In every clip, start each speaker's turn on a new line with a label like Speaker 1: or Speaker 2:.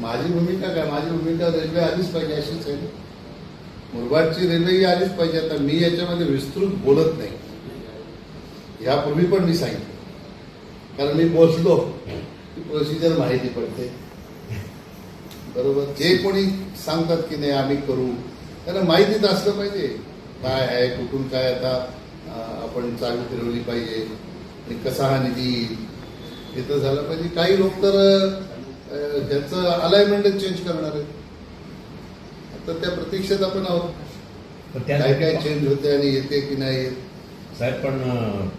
Speaker 1: माझी भूमिका काय? माझी भूमिका रेल्वे आलीच पाहिजे अशीच आहे मुरबाडची रेल्वे ही आलीच पाहिजे. आता मी याच्यामध्ये विस्तृत बोलत नाही. यापूर्वी पण मी सांगितलं. कारण मी बोललो. की प्रोसिजर माहिती पडते. बरोबर? जे कोणी सांगतात की नाही आम्ही करू. त्यांना माहितीच असलं पाहिजे. काय आहे कुठून काय आता आपण चालू फिरवली पाहिजे. आणि कसा हा निधी येईल? हे तर झालं पाहिजे. काही लोक तर त्याचं अलाइनमेंटच चेंज करणार आहेत आता त्या प्रतीक्षेत आपण आहोत. काय काय चेंज होते आणि येते की नाही? येत
Speaker 2: साहेब पण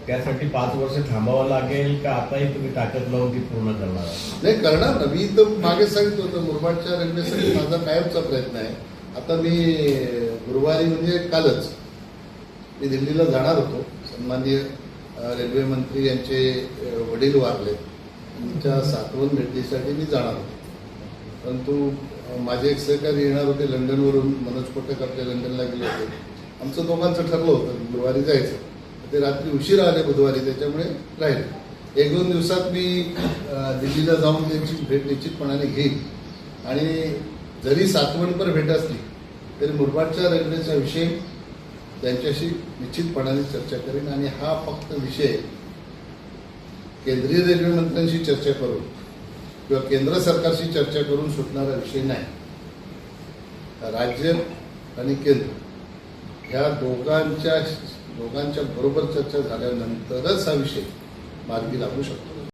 Speaker 2: त्यासाठी पाच वर्ष थांबावं लागेल का आताही तुम्ही ताकद लावून ती पूर्ण करणार?
Speaker 1: नाही करणार ना. मी तर मागे सांगितलं होतं मुरबाडच्या रेल्वेसाठी माझा कायमचा प्रयत्न आहे. आता मी गुरुवारी म्हणजे कालच मी दिल्लीला जाणार होतो. सन्माननीय रेल्वे मंत्री यांचे वडील वारले. तुमच्या सातवण भेटीसाठी मी जाणार होतो. परंतु माझे एक सहकारी येणार होते लंडनवरून मनोज कोटक आपले लंडनला गेले होते. आमचं दोघांचं ठरलं होतं गुरुवारी जायचं. ते रात्री उशीर आले बुधवारी त्याच्यामुळे राहिले. एक दोन दिवसात मी दिल्लीला जाऊन त्यांची भेट निश्चितपणाने घेईन. आणि जरी सातवणपर भेट असली तरी मुरबाडच्या रेल्वेचा विषय त्यांच्याशी निश्चितपणाने चर्चा करेन. आणि हा फक्त विषय केंद्रीय रेल्वे मंत्र्यांशी चर्चा करून किंवा केंद्र सरकारशी चर्चा करून सुटणारा विषय नाही. राज्य आणि केंद्र ह्या दोघांच्या दोघांच्या बरोबर चर्चा झाल्यानंतरच हा विषय मार्गी लागू शकतो.